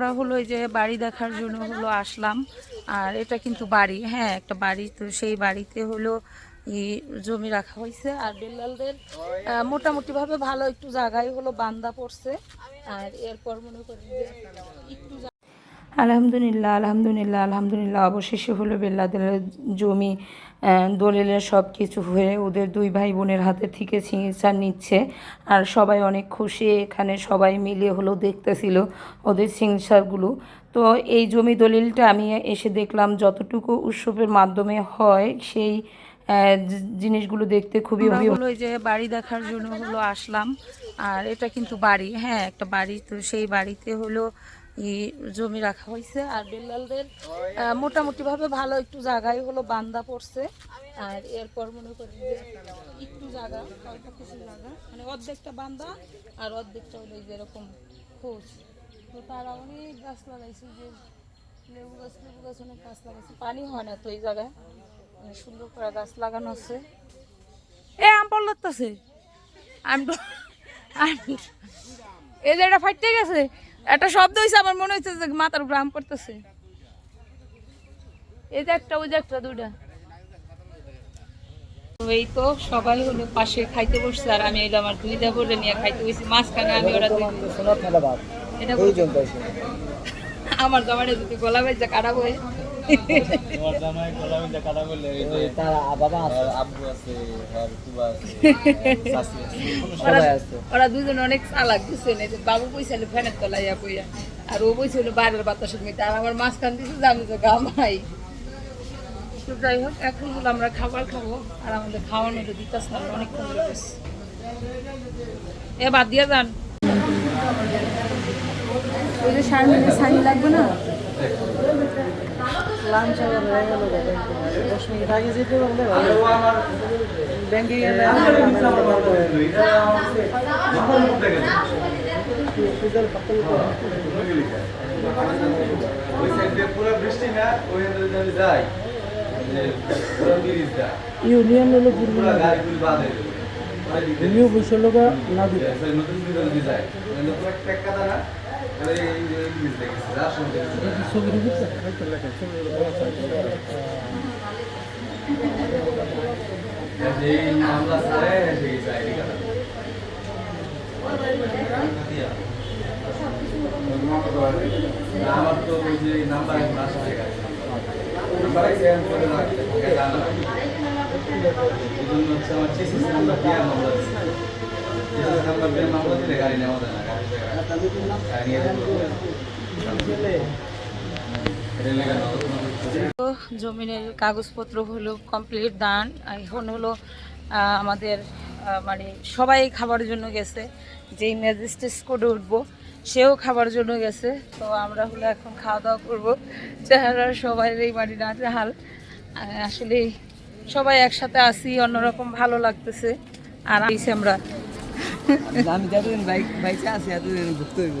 আমরা হলো এই যে বাড়ি দেখার জন্য হলো আসলাম। আর এটা কিন্তু বাড়ি হ্যাঁ একটা বাড়ি, তো সেই বাড়িতে হলো জমি রাখা হয়েছে। আর বেল্লালদের মোটামুটিভাবে ভালো একটু জায়গায় হলো বান্দা পড়ছে। আর এরপর মনে করেন যে একটু আলহামদুলিল্লাহ আলহামদুলিল্লাহ আলহামদুলিল্লাহ। অবশেষে হলো বেল্লাদের জমি দলিলের সব কিছু হয়ে ওদের দুই ভাই বোনের হাতে থেকে চিকিৎসা নিচ্ছে। আর সবাই অনেক খুশি এখানে সবাই মিলে হলো দেখতেছিল ওদের চিকিৎসাগুলো। তো এই জমি দলিলটা আমি এসে দেখলাম যতটুকু উৎসবের মাধ্যমে হয় সেই জিনিসগুলো দেখতে খুবই হলো এই যে বাড়ি দেখার জন্য হলো আসলাম। আর এটা কিন্তু বাড়ি হ্যাঁ একটা বাড়ি। তো সেই বাড়িতে হলো জমি রাখা হয়েছে। আর বেল্লালদের মোটামুটিভাবে ভালো একটু জায়গায় হলো বান্দা পড়ছে। আর এরপর মনে করি যে একটু জায়গা অল্প কিছু জায়গা। মানে অর্ধেকটা বান্দা আর অর্ধেকটা হলো এই যে এরকম খোঁজ। তো তারা অনেক গাছ লাগাইছে যে লেবু গাছ লেবু গাছ অনেক গাছ লাগাইছে। পানি হয় না তো এই জায়গায়। অনেক সুন্দর করে গাছ লাগানো আছে। এ, আম তো- আম- এই যে এটা ফাইটতে গেছে। একটা শব্দ হয়েছে আমার মনে হচ্ছে যে মাথার উপরে আম পড়তেছে। এই যে একটা ওই যে একটা দুইটা। তো এই তো সবাই হলো পাশে খাইতে বসছে আর আমি এলো আমার দুই দেবরে নিয়ে খাইতে বসছি। মাঝখানে আমি ওরা দুই এটা আমার জামাটা যদি গলা বাইজা কাটা বই মিলে ওরা দুজন অনেক চালাক, বুঝছেন? বাবু বইছিল ফ্যানের তলাইয়া কইয়া, আর ও বইছিল বাইরের বাতাসের মধ্যে। আর আমার মাঝখান যে আমি তো গামাই তো যাই হোক, এখন আমরা খাবার খাব, আর আমাদের খাওয়ানো তো দিতাস না অনেকক্ষণ ধরে এ বাদ দিয়ে যান। ওই যে সার মিনিট সাইন লাগবে না? লাঞ্চ আবার হয়ে গেল দশ মিনিট আগে যেতে পারলে ব্যাংকে গেলে ইউনিয়ন হলো পূর্ব বাদে নিউ বৈশালকা না দিতে নতুন যায় মানে আমার তো ওই যে নাম্বার আসছে আমার চিসিস জমিনের কাগজপত্র হলো কমপ্লিট দান এখন হলো আমাদের মানে সবাই খাবার জন্য গেছে। যেই ম্যাজিস্ট্রেট কোর্টে উঠবো, সেও খাবার জন্য গেছে। তো আমরা হলো এখন খাওয়া দাওয়া করব। চেহারা সবাই এই বাড়ি না হাল আসলে সবাই একসাথে আসি অন্যরকম ভালো লাগতেছে। আর আইসি আমরা আমি যতদিন বাইক বাইকে আছি এতদিন ঘুরতে হইব।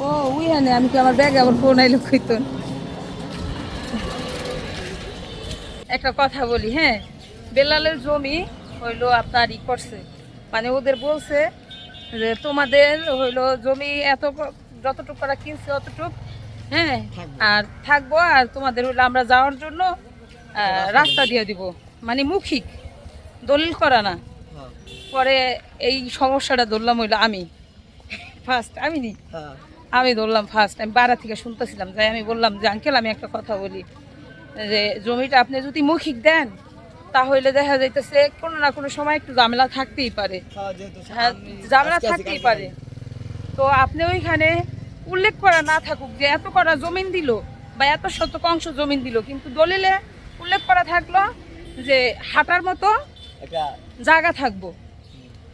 ও উই আনে আমি কি আমার ব্যাগে আবার ফোন আইলো কইতন একটা কথা বলি হ্যাঁ? বেলালের জমি হইল আপনার ই করছে। মানে ওদের বলছে যে তোমাদের হইল জমি এত যতটুকু করা কিনছে অতটুক হ্যাঁ? আর থাকব আর তোমাদের হইল আমরা যাওয়ার জন্য রাস্তা দিয়ে দিব। মানে মুখিক। দলিল করা না। পরে এই সমস্যাটা ধরলাম হইল আমি। ফার্স্ট আমি নি। হ্যাঁ। আমি ধরলাম ফার্স্ট আমি বাড়া থেকে শুনতেছিলাম যাই আমি বললাম যে আঙ্কেল আমি একটা কথা বলি। যে জমিটা আপনি যদি মৌখিক দেন তাহলে দেখা যাইতেছে কোনো না কোনো সময় একটু ঝামেলা থাকতেই পারে। হ্যাঁ ঝামেলা থাকতেই পারে। তো আপনি ওইখানে উল্লেখ করা না থাকুক যে এত করা জমিন দিল বা এত শতক অংশ জমিন দিল কিন্তু দলিলে উল্লেখ করা থাকল যে হাঁটার মতো জায়গা থাকব।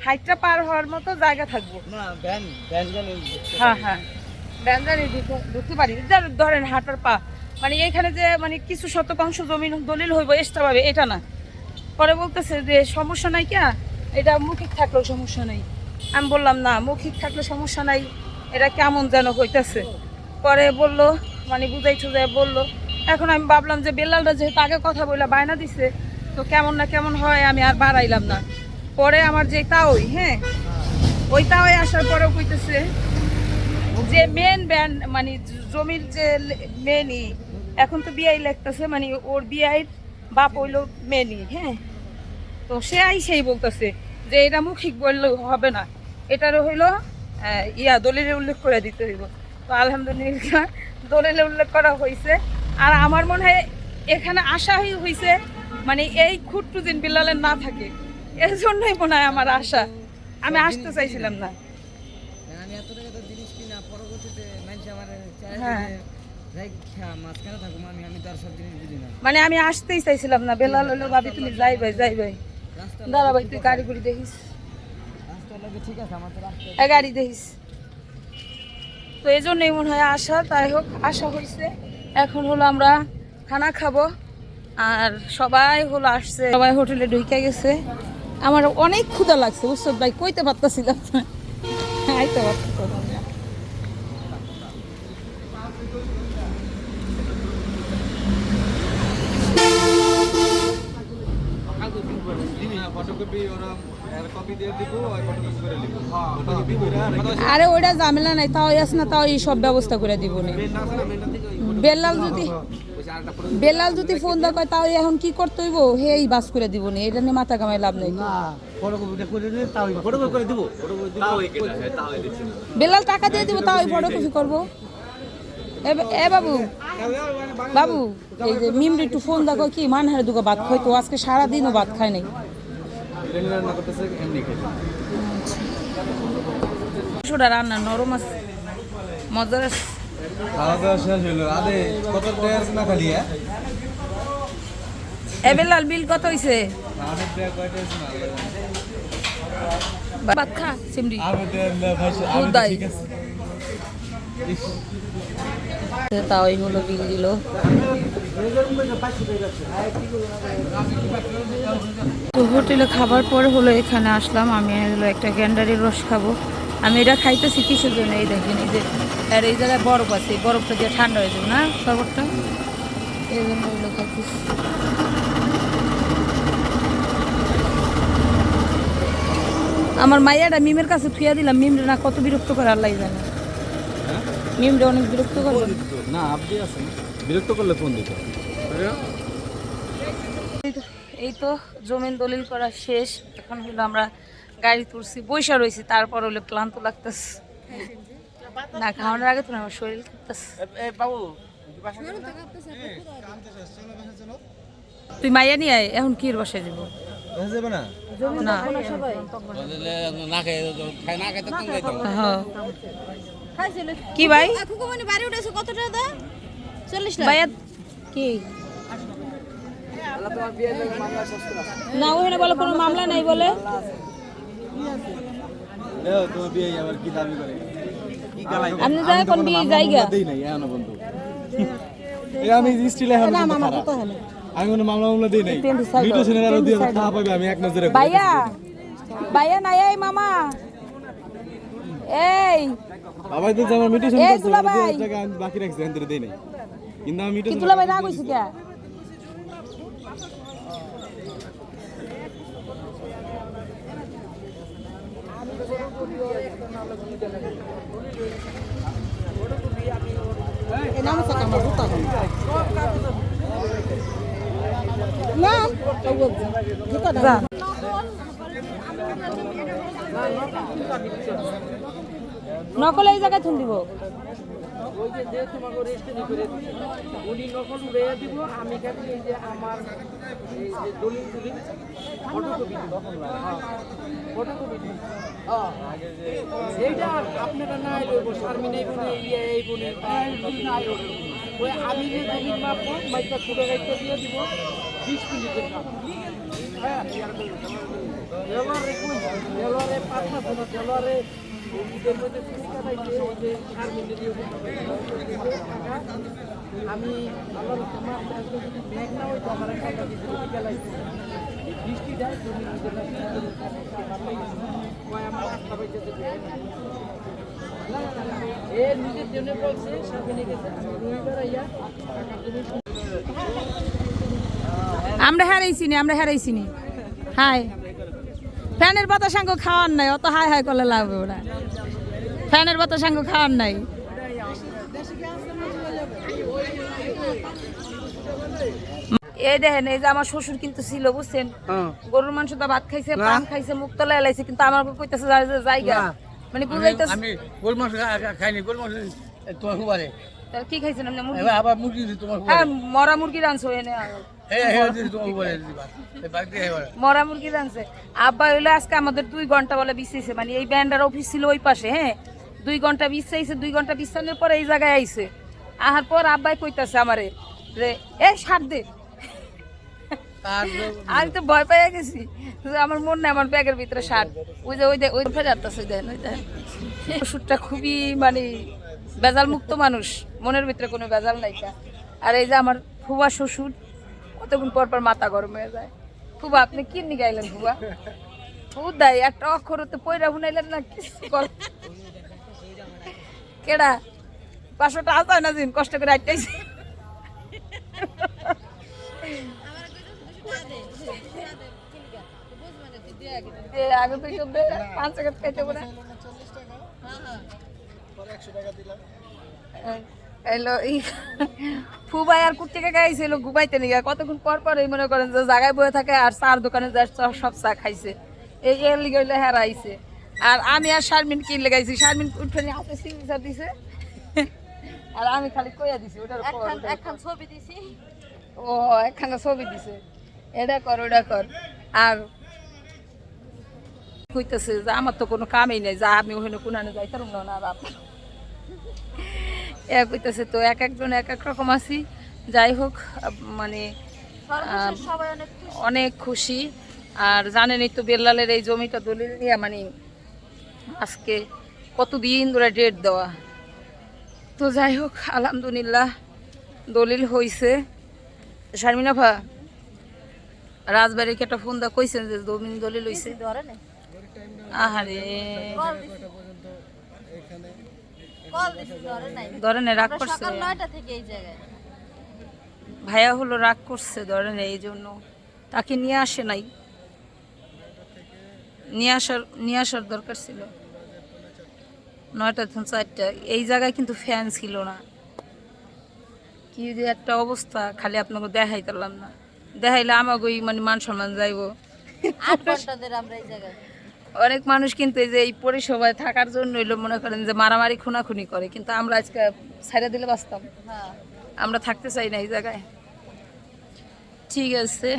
হাইটটা পার হওয়ার মতো জায়গা থাকব। হ্যাঁ হ্যাঁ। ব্যাঙ্গারি ঢুকতে পারি। ধরেন হাঁটার পা মানে এখানে যে মানে কিছু শতকাংশ জমিন দলিল হইব এক্সট্রা পাবে এটা না। পরে বলতেছে যে সমস্যা নাই কিয়া? এটা মৌখিক থাকলেও সমস্যা নাই। আমি বললাম না মৌখিক থাকলে সমস্যা নাই। এটা কেমন যেন হইতেছে। পরে বলল মানে বুঝাই টুজাই বলল এখন আমি ভাবলাম যে বেল্লালটা যেহেতু আগে কথা বললা বায়না দিছে তো কেমন না কেমন হয়, আমি আর বাড়াইলাম না। পরে আমার যে তাওই হ্যাঁ? ওই তাওই আসার পরেও কইতেছে যে মেন ব্যান্ড মানে জমির যে মেনই এখন তো বিয়াই লাগতেছে মানে ওর বিয়াই বাপ হইল মেনই হ্যাঁ? তো সে আই সেই বলতেছে যে এটা মৌখিক বললে হবে না। এটারও হইল ইয়া, দলিলে উল্লেখ করে দিতে হইব। তো আলহামদুলিল্লাহ, দলিলে উল্লেখ করা হয়েছে আর আমার মনে হয় এখানে আশা হয়েছে মানে এই খুঁটটু দিন বিল্লালের না থাকে। এর জন্যই মনে হয় আমার আশা। আমি আসতে চাইছিলাম না। আমি এত টাকা তো জিনিস কিনা পরবর্তীতে মানুষ আমার হ্যাঁ। না। মানে আমি আসতেই চাইছিলাম না। বেলাল হলো ভাবি তুমি যাই ভাই যাই ভাই দাঁড়া ভাই তুই গাড়ি গুড়ি দেখিস। গাড়ি দেখিস। তো এই জন্যই মনে হয় আশা তাই হোক আশা হয়েছে এখন হলো আমরা খানা খাব। আর সবাই হলো আসছে, সবাই হোটেলে ঢুকে গেছে। আমার অনেক ক্ষুধা লাগছে, বুঝছ ভাই? কইতে পারতাছিলাম আইতে পারতাম আর ওইটা ঝামেলা নাই, তাও আস না, তাও এই সব ব্যবস্থা করে দিব নি। বেলাল যদি বেলাল যদি ফোন দা কয় তাও এখন কি করতে হইব? হে এই বাস করে দিব নি এটা নিয়ে মাথা কামাই লাভ নাই। বেলাল টাকা দিয়ে দিব তাও ফটোকপি করব। এ বাবু। বাবু এই যে মিমরি একটু ফোন দেখো কি মান মানহারে দুগা ভাত খাই তো আজকে সারাদিনও ভাত খায় নাই। মাংসটা রান্না নরম আছে মজার আছে। খাওয়া দাওয়া শেষ হলো আদে কত টাকা আছে না খালি হ্যাঁ? বিল কত হইছে? সিমরি। তাও এই হলো বিল দিল। তো হোটেলে খাবার পরে হলো এখানে আসলাম। আমি হলো একটা গ্যান্ডারির রস খাব। আমি এটা খাইতেছি কিসের জন্য? এই দেখেন এই যে আর এই জায়গায় বরফ আছে এই বরফটা দিয়ে ঠান্ডা হয়ে যাবে না শরবতটা? এই জন্য ওগুলো খাইতেছি। আমার মাইয়াটা মিমের কাছে থুয়া দিলাম মিমরে না কত বিরক্ত করে আল্লাহ জানে। মিমরে অনেক বিরক্ত করবে না আপনি আছেন। বিরক্ত করলে ফোন দিত। এই তো জমিন দলিল করা শেষ। এখন হলো আমরা গাড়ি তুলছি বৈশা রয়েছি তারপর হলো ক্লান্ত লাগতেছে। না খাওয়ানোর আগে তো না আমার শরীর কাঁপতেছে। তুই মাইয়া নিয়ে আয় এখন কি বসে যাব যাবে না? না। হ্যাঁ। কি ভাই? মানে বাড়ি উঠেছে কত টাকা দা চল্লিশ ভাইয়া কি? না ওখানে বলে কোনো মামলা নাই বলে। তোমার বিয়ে আবার কি দাবি করে? আপনি যা এখন বিয়ে জায়গা। দেই নাই এখনও বন্ধু। আমি স্টিল এখন আমি কোনো মামলা মামলা দেই নাই। ভিডিও out, আরও দিয়ে টাকা পাবে আমি এক নজরে ভাইয়া ভাইয়া নাই এই মামা। এই। বাবাই তো আমার মিটিং টাকা বাকি রাখছি দেই নাই। কিন্তু আমি মিটিং কে? নকল এই জায়গায় থুন দিব। আমি খালি যে আমার এই দলিল ফটোকপি দিব। এইটা আপনারা না শারমিন এই বনে ইয়ে এই বনে আমি যে দলিল মাপবো মাইকটা ছোটো দিয়ে দিব, বিশ মিনিটের যে শারমিনের ইয়ে টাকা আমি আমার বৃষ্টি যায় জমি নিজের কয় আমার হারাইছি নি, আমরা হারাইছি নি। হাই ফ্যানের বাতাসাঙ্গ খাওয়ার নাই, অত হাই হাই করলে লাগবে ওরা ফ্যানের বাতাসাঙ্গ খাওয়ার নাই। এই দেখেন এই যে আমার শ্বশুর কিন্তু ছিল বুঝছেন? গরুর মাংস তো ভাত খাইছে পান খাইছে মুখ তলা এলাইছে কিন্তু আমার কইতেছে জায়গা। মানে বুঝাইতেছে আমি গোল মাংস খাইনি গোল মাংস তোমার তাহলে কি খাইছেন আপনি? মুরগি? আবার মুরগি তোমার হ্যাঁ মরা মুরগি রানছো এনে। মরা মুরগি রানছে আব্বা হইল আজকে আমাদের দুই ঘণ্টা বলে বিছাইছে। মানে এই ব্যান্ডার অফিস ছিল ওই পাশে হ্যাঁ? দুই ঘণ্টা বিছাইছে দুই ঘণ্টা বিছানোর পরে এই জায়গায় আইছে। আহার পর আব্বাই কইতাছে আমারে যে এ সার দে। আমি তো ভয় পেয়ে গেছি। আমার মন নেই, আমার ব্যাগের ভিতরে শার্ট। ওই যে ওই যে, ওই আসতেছে দেন, ওই দেন। ওষুধটা খুবই মানে বেজাল মুক্ত মানুষ। মনের ভিতরে কোনো বেজাল নাই আর এই যে আমার ফুবা শ্বশুর, কতক্ষণ পর পর মাথা গরম হয়ে যায়। ফুবা আপনি কি নিগাইলেন ফুবা উদাই একটা অক্ষর তো পয়রা বুনাইলেন না কিছু কর। কেডা? পাঁচশোটা আসায় না, দিন, কষ্ট করে আটটাইছে যে আগে তো পাঁচ টাকা খাইতে পারে। এলো এই ফুবাই আর ঘুমাইতে নিয়ে কতক্ষণ পর পর এই মনে করেন যে জায়গায় বয়ে থাকে আর চার দোকানে সব- চা খাইছে। এই এর লিগে হইলে হেরা আর আমি আর শারমিন কি লেগাইছি শারমিন উঠে নিয়ে হাতে সিগনেচার দিছে। আর আমি খালি কইয়া দিছি ওটার পর ওটার একখান ছবি দিছি। ও একখানা ছবি দিছে। এটা কর ওটা কর। আর কইতেছে যে আমার তো কোনো কামই নেই যা আমি ওখানে কোনানে যাইতাম না না বাপ। এ কইতেছে তো এক একজন এক এক রকম আছি যাই হোক মানে অনেক খুশি। আর জানেনই তো বেল্লালের এই জমিটা দলিল নিয়ে মানে আজকে কতদিন ধরে ডেট দেওয়া। তো যাই হোক আলহামদুলিল্লাহ দলিল হইছে। শারমিনা ভা রাজবাড়িকে একটা ফোন দা কইছেন যে জমিন দলিল হইছে। ধরে নাই। আহারে। কল দিছি। কল দিছি ধরে নাই। ধরেন রাগ করছে। সকাল নয়টা থেকে এই জায়গায়। ভাইয়া হলো রাগ করছে ধরেন এই জন্য তাকে নিয়ে আসে নাই। নিয়ে আসার নিয়ে আসার দরকার ছিল। নয়টা থেকে চারটা। এই জায়গায় কিন্তু ফ্যান ছিল না। কি যে একটা অবস্থা খালি আপনাকে দেখাই পারলাম না। দেখাইলে আমাকে মানে মান সম্মান যাইব। আট ঘণ্টা আমরা এই জায়গায়। অনেক মানুষ কিন্তু এই যে এই পরিষেবায় থাকার জন্য হইল মনে করেন যে মারামারি খুনাখুনি করে। কিন্তু আমরা আজকে ছাইড়া দিলে বাঁচতাম। হ্যাঁ। আমরা থাকতে চাই না এই জায়গায়। ঠিক আছে।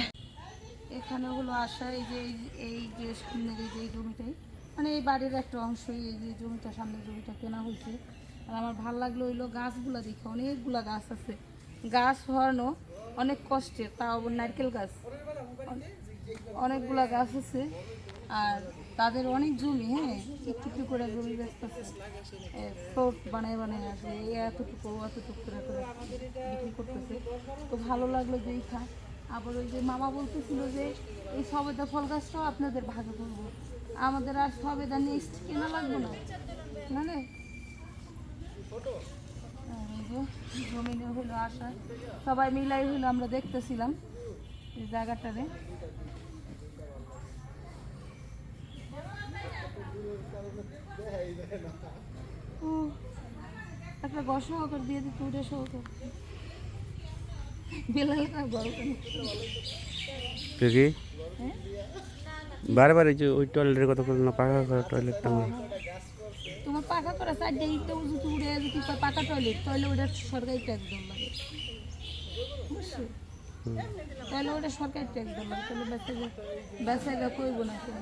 এখানে হলো আসা এই যে এই- যে সামনের এই যে জমিটাই মানে এই বাড়ির একটা অংশ এই যে জমিটা সামনের জমিটা কেনা হয়েছে। আর আমার ভালো লাগল হইল গাছগুলা দেখে অনেকগুলা গাছ আছে। গাছ হওয়ানো অনেক কষ্টের তাও নারকেল গাছ। অনে- অনেকগুলা গাছ আছে। আর তাদের অনেক জমি হ্যাঁ একটু করে জমি ব্যস্ত ফ্লোট বানায় বানায় এই এতটুকু এতটুকু করে করে বিক্রি করতেছে। তো ভালো লাগল যে এই খা আবার ওই যে মামা বলতেছিল যে, এই সবেদা ফল গাছটাও আপনাদের ভাগে পড়ব আমাদের আর সবেদা নেক্সট কেনা লাগবে না। না জমিনে হলো আসা সবাই মিলাই হলো আমরা দেখতেছিলাম এই জায়গাটারে একটা ঘর সহকার দিয়ে দিত না বড় কেন দেখি হ্যাঁ? বারবার এই যে ওই টয়লেটের কথা বলল না পাকা করা টয়লেটটা আমার। তোমার পাকা করা ইটটা উঁচু তো উড়ে যদি পাকা টয়লেট তাহলে ওটা সরকারি ট্যাক্স দেওয়া লাগে বুঝছ? তাহলে ওটা সরকারি ট্যাক্স দেওয়া লাগে তাহলে বেচা বেচা কেন না।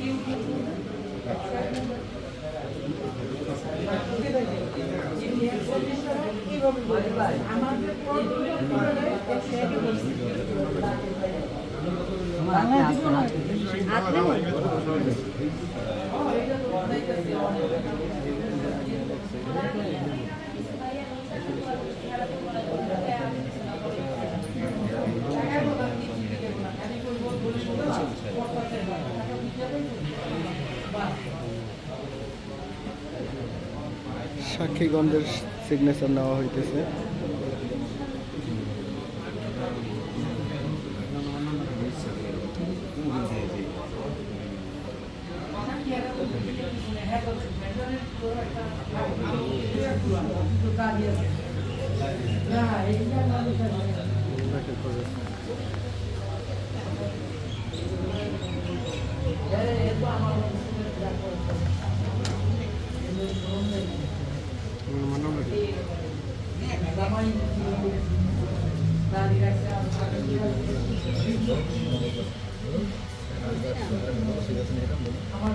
সাক্ষীগঞ্জের সিগনেচার নেওয়া হইতেছে। আমার